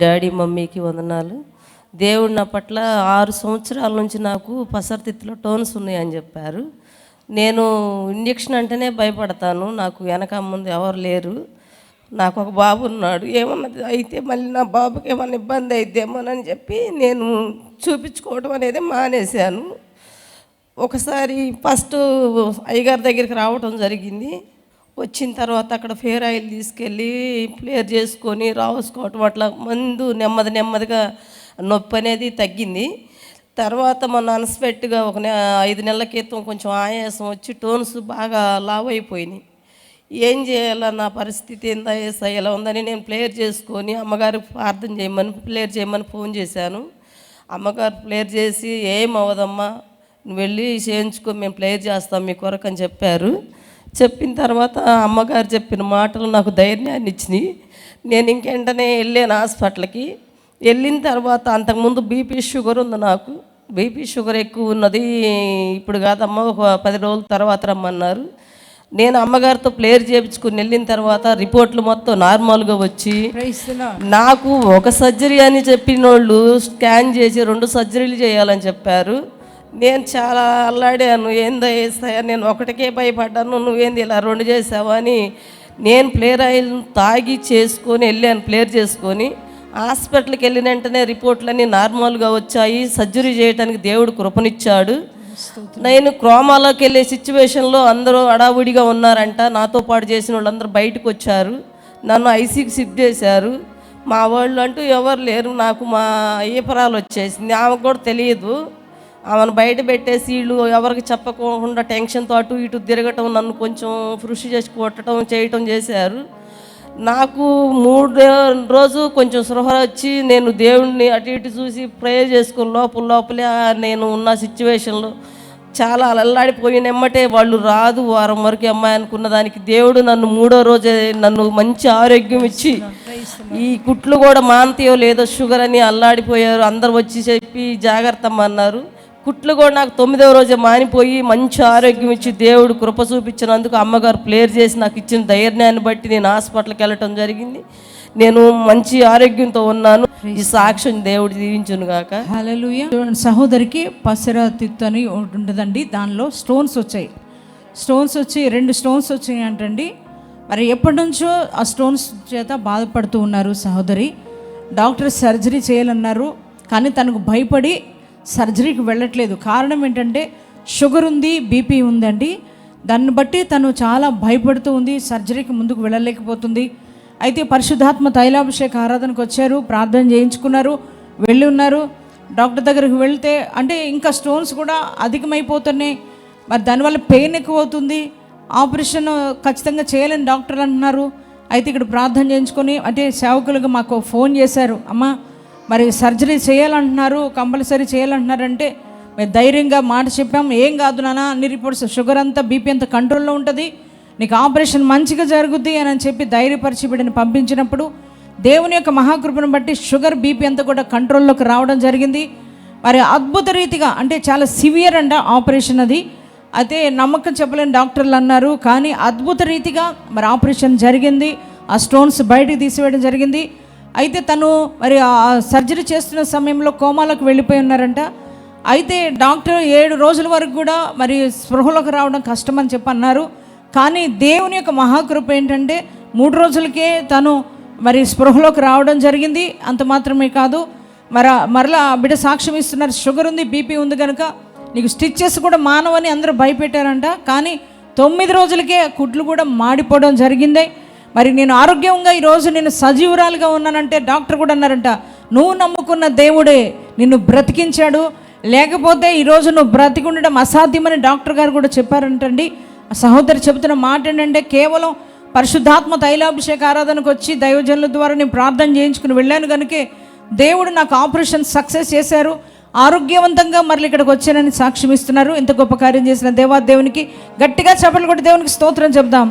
Daddy మమ్మీకి వందనాలు. దేవుడు నా పట్ల ఆరు సంవత్సరాల నుంచి నాకు పసరతిత్తులో టోన్స్ ఉన్నాయని చెప్పారు. నేను ఇంజక్షన్ అంటేనే భయపడతాను. నాకు వెనక ముందు ఎవరు లేరు. నాకు ఒక బాబు ఉన్నాడు. ఏమన్నది అయితే మళ్ళీ నా బాబుకి ఏమైనా ఇబ్బంది అయిద్దేమోనని చెప్పి నేను చూపించుకోవడం అనేది మానేశాను. ఒకసారి ఫస్ట్ అయ్యగారి దగ్గరికి రావటం జరిగింది. వచ్చిన తర్వాత అక్కడ ఫేర్ ఆయిల్ తీసుకెళ్ళి ప్లేర్ చేసుకొని రాసుకోవటం అట్లా మందు నెమ్మది నెమ్మదిగా నొప్పి అనేది తగ్గింది. తర్వాత మన అన్స్పెక్ట్గా ఒక నె ఐదు నెలల క్రితం కొంచెం ఆయాసం వచ్చి టోన్స్ బాగా లావ్ అయిపోయినాయి. ఏం చేయాలా నా పరిస్థితి ఏందా ఏసా ఎలా ఉందని నేను ప్లేయర్ చేసుకొని అమ్మగారికి ప్రార్థన చేయమని ప్లేయర్ చేయమని ఫోన్ చేశాను. అమ్మగారు ప్లేయర్ చేసి ఏం అవ్వదమ్మా నువ్వు వెళ్ళి చేయించుకో మేము ప్లేయర్ చేస్తాం మీ కొరకు అని చెప్పారు. చెప్పిన తర్వాత అమ్మగారు చెప్పిన మాటలు నాకు ధైర్యాన్ని ఇచ్చినాయి. నేను ఇంకెంటనే వెళ్ళాను హాస్పిటల్కి. వెళ్ళిన తర్వాత అంతకుముందు బీపీ షుగర్ ఉంది నాకు. బీపీ షుగర్ ఎక్కువ ఉన్నది. ఇప్పుడు కాదమ్మా ఒక పది రోజుల తర్వాత రమ్మన్నారు. నేను అమ్మగారితో ప్లేయర్ చేయించుకుని వెళ్ళిన తర్వాత రిపోర్ట్లు మొత్తం నార్మల్గా వచ్చి. నాకు ఒక సర్జరీ అని చెప్పిన వాళ్ళు స్కాన్ చేసి రెండు సర్జరీలు చేయాలని చెప్పారు. నేను చాలా అల్లాడాను ఏందో వేస్తాయా నేను ఒకటికే భయపడ్డాను నువ్వేంది ఇలా రెండు చేసావా అని నేను ప్లేయర్ ఆయిల్ తాగి చేసుకొని వెళ్ళాను ప్లేయర్ చేసుకొని. హాస్పిటల్కి వెళ్ళిన వెంటనే రిపోర్ట్లన్నీ నార్మల్గా వచ్చాయి. సర్జరీ చేయడానికి దేవుడు కృపనిచ్చాడు. నేను క్రోమాలోకి వెళ్ళే సిచ్యువేషన్లో అందరూ అడావుడిగా ఉన్నారంట. నాతో పాటు చేసిన వాళ్ళందరూ బయటకు వచ్చారు. నన్ను ఐసీకి షిఫ్ట్ చేశారు. మా వాళ్ళు అంటూ ఎవరు లేరు. నాకు మా ఈపరాలు వచ్చేసింది. ఆమెకు కూడా తెలియదు. ఆమెను బయట పెట్టేసి వీళ్ళు ఎవరికి చెప్పకుండా టెన్షన్తో అటు ఇటు తిరగటం నన్ను కొంచెం కృషి చేసి కొట్టడం చేయటం చేశారు. నాకు మూడు రోజు కొంచెం సృహ వచ్చి నేను దేవుణ్ణి అటు ఇటు చూసి ప్రేయర్ చేసుకుని లోపల లోపలే నేను ఉన్న సిచ్యువేషన్లో చాలా అల్లాడిపోయిన ఎమ్మటే వాళ్ళు రాదు. వారం వరకు అమ్మాయి అనుకున్న దానికి దేవుడు నన్ను మూడో రోజే నన్ను మంచి ఆరోగ్యం ఇచ్చి ఈ కుట్లు కూడా మాంతయో లేదో షుగర్ అని అల్లాడిపోయారు. అందరు వచ్చి చెప్పి జాగ్రత్త అన్నారు. కుట్లు కూడా నాకు తొమ్మిదవ రోజు మానిపోయి మంచి ఆరోగ్యం ఇచ్చి దేవుడు కృప చూపించినందుకు అమ్మగారు ప్లేయర్ చేసి నాకు ఇచ్చిన ధైర్యాన్ని బట్టి నేను హాస్పిటల్కి వెళ్ళటం జరిగింది. నేను మంచి ఆరోగ్యంతో ఉన్నాను. ఈ సాక్ష్యం దేవుడు దీవించును గాక. హల్లెలూయా సహోదరికి పసర తిత్తు అని ఒకటి ఉంటుందండి. దానిలో స్టోన్స్ వచ్చాయి. స్టోన్స్ వచ్చి రెండు స్టోన్స్ వచ్చాయి అంటండి. మరి ఎప్పటి నుంచో ఆ స్టోన్స్ చేత బాధపడుతూ ఉన్నారు సహోదరి. డాక్టర్ సర్జరీ చేయాలన్నారు. కానీ తనకు భయపడి సర్జరీకి వెళ్ళట్లేదు. కారణం ఏంటంటే షుగర్ ఉంది బీపీ ఉందండి. దాన్ని బట్టి తను చాలా భయపడుతూ ఉంది సర్జరీకి ముందుకు వెళ్ళలేకపోతుంది. అయితే పరిశుద్ధాత్మ తైలాభిషేక ఆరాధనకు వచ్చారు ప్రార్థన చేయించుకున్నారు వెళ్ళి ఉన్నారు. డాక్టర్ దగ్గరికి వెళ్తే అంటే ఇంకా స్టోన్స్ కూడా అధికమైపోతున్నాయి. మరి దానివల్ల పెయిన్ ఎక్కువ అవుతుంది ఆపరేషన్ ఖచ్చితంగా చేయలేని డాక్టర్ అంటున్నారు. అయితే ఇక్కడ ప్రార్థన చేయించుకొని అంటే సేవకులకు మాకు ఫోన్ చేశారు. అమ్మ మరి సర్జరీ చేయాలంటున్నారు కంపల్సరీ చేయాలంటున్నారంటే మేము ధైర్యంగా మాట చెప్పాం. ఏం కాదు నాన్న అన్ని రిపోర్ట్స్ షుగర్ అంతా బీపీ అంతా కంట్రోల్లో ఉంటుంది. నీకు ఆపరేషన్ మంచిగా జరుగుద్ది అని చెప్పి ధైర్యపరిచి బిడ్డని పంపించినప్పుడు దేవుని యొక్క మహాకృపను బట్టి షుగర్ బీపీ అంతా కూడా కంట్రోల్లోకి రావడం జరిగింది. మరి అద్భుత రీతిగా అంటే చాలా సివియర్ అంట ఆపరేషన్ అది. అయితే నమ్మకం చెప్పలేని డాక్టర్లు అన్నారు కానీ అద్భుత రీతిగా మరి ఆపరేషన్ జరిగింది. ఆ స్టోన్స్ బయటికి తీసివేయడం జరిగింది. అయితే తను మరి సర్జరీ చేస్తున్న సమయంలో కోమాలకు వెళ్ళిపోయి ఉన్నారంట. అయితే డాక్టర్ ఏడు రోజుల వరకు కూడా మరి స్పృహలోకి రావడం కష్టమని చెప్పి అన్నారు. కానీ దేవుని యొక్క మహాకృప ఏంటంటే మూడు రోజులకే తను మరి స్పృహలోకి రావడం జరిగింది. అంత మాత్రమే కాదు మర మరలా బిడ్డ సాక్ష్యం ఇస్తున్నారు. షుగర్ ఉంది బీపీ ఉంది కనుక నీకు స్టిచ్చెస్ కూడా మానవని అందరూ భయపెట్టారంట. కానీ తొమ్మిది రోజులకే కుట్లు కూడా మాడిపోవడం జరిగింది. మరి నేను ఆరోగ్యంగా ఈరోజు నేను సజీవురాలుగా ఉన్నానంటే డాక్టర్ కూడా అన్నారంట నువ్వు నమ్ముకున్న దేవుడే నిన్ను బ్రతికించాడు. లేకపోతే ఈరోజు నువ్వు బ్రతికి ఉండడం అసాధ్యమని డాక్టర్ గారు కూడా చెప్పారంటండి. సహోదరి చెబుతున్న మాట ఏంటంటే కేవలం పరిశుద్ధాత్మ తైలాభిషేక ఆరాధనకు వచ్చి దైవజనుల ద్వారా నేను ప్రార్థన చేయించుకుని వెళ్ళాను కనుకే దేవుడు నాకు ఆపరేషన్ సక్సెస్ చేశారు. ఆరోగ్యవంతంగా మరలి ఇక్కడికి వచ్చానని సాక్ష్యం ఇస్తున్నారు ఇంత గొప్ప కార్యం చేసిన దేవా దేవునికి గట్టిగా చెప్పలు కూడా దేవునికి స్తోత్రం చెప్దాం